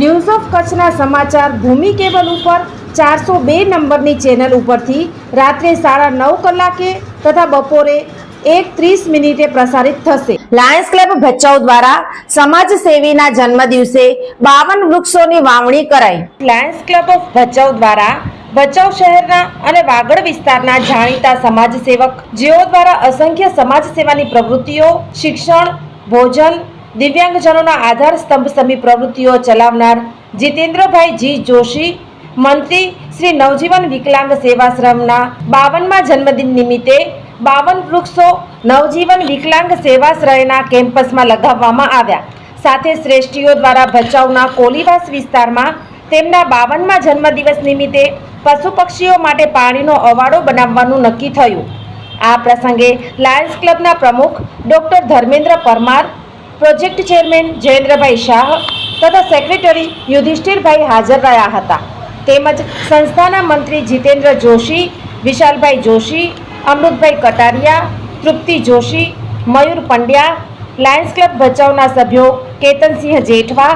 news of કચ્છના સમાચાર ભૂમિ cable ઉપર ચારસો બે નંબરની ચેનલ ઉપરથી રાત્રે સાડા નવ કલાકે તથા બપોરે એક ત્રીસ મિનિટે પ્રસારિત થશે. લાયન્સ ક્લબ ભચાઉ દ્વારા સમાજ સેવીના જન્મદિવસે બાવન વૃક્ષોની વાવણી કરાઈ. લાયન્સ ક્લબ ઓફ ભચાઉ દ્વારા ભચાઉ શહેરના અને વાગડ વિસ્તારના જાણીતા સમાજ સેવક જેઓ દ્વારા અસંખ્ય સમાજ સેવાની પ્રવૃત્તિઓ શિક્ષણ ભોજન દિવ્યાંગજનોના આધાર સ્તંભ સમી પ્રવૃત્તિઓ ચલાવનાર જીતેન્દ્રભાઈ જી જોશી, મંત્રી શ્રી નવજીવન વિકલાંગ સેવાશ્રમના બાવનમાં જન્મદિન નિમિત્તે બાવન વૃક્ષો નવજીવન વિકલાંગ સેવાશ્રયના કેમ્પસમાં લગાવવામાં આવ્યા. સાથે શ્રેષ્ઠીઓ દ્વારા ભચાઉના કોલીવાસ વિસ્તારમાં તેમના બાવનમાં જન્મદિવસ નિમિત્તે પશુ પક્ષીઓ માટે પાણીનો અવાડો બનાવવાનું નક્કી થયું. આ પ્રસંગે લાયન્સ ક્લબના પ્રમુખ doctor Dharmendra Parmar project chairman Jayendrabhai Shah તથા સેક્રેટરી યુધિષ્ઠિરભાઈ હાજર રહ્યા હતા. તેમજ સંસ્થાના મંત્રી જીતેન્દ્ર જોશી, વિશાલભાઈ જોશી, અમૃતભાઈ કટારિયા, તૃપ્તિ જોશી, મયુર પંડ્યા, લાયન્સ ક્લબ ભચાઉના સભ્યો કેતનસિંહ જેઠવા,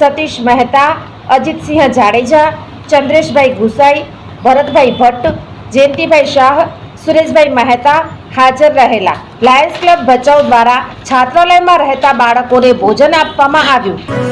સતીશ મહેતા, અજીતસિંહ જાડેજા, ચંદ્રેશભાઈ ગુસાઈ, ભરતભાઈ ભટ્ટ, જયંતિભાઈ શાહ સુરેશભાઈ મહેતા હાજર રહેલા. લાયન્સ ક્લબ ભચાઉ દ્વારા છાત્રાલયમાં રહેતા બાળકોને ભોજન આપવામાં આવ્યું.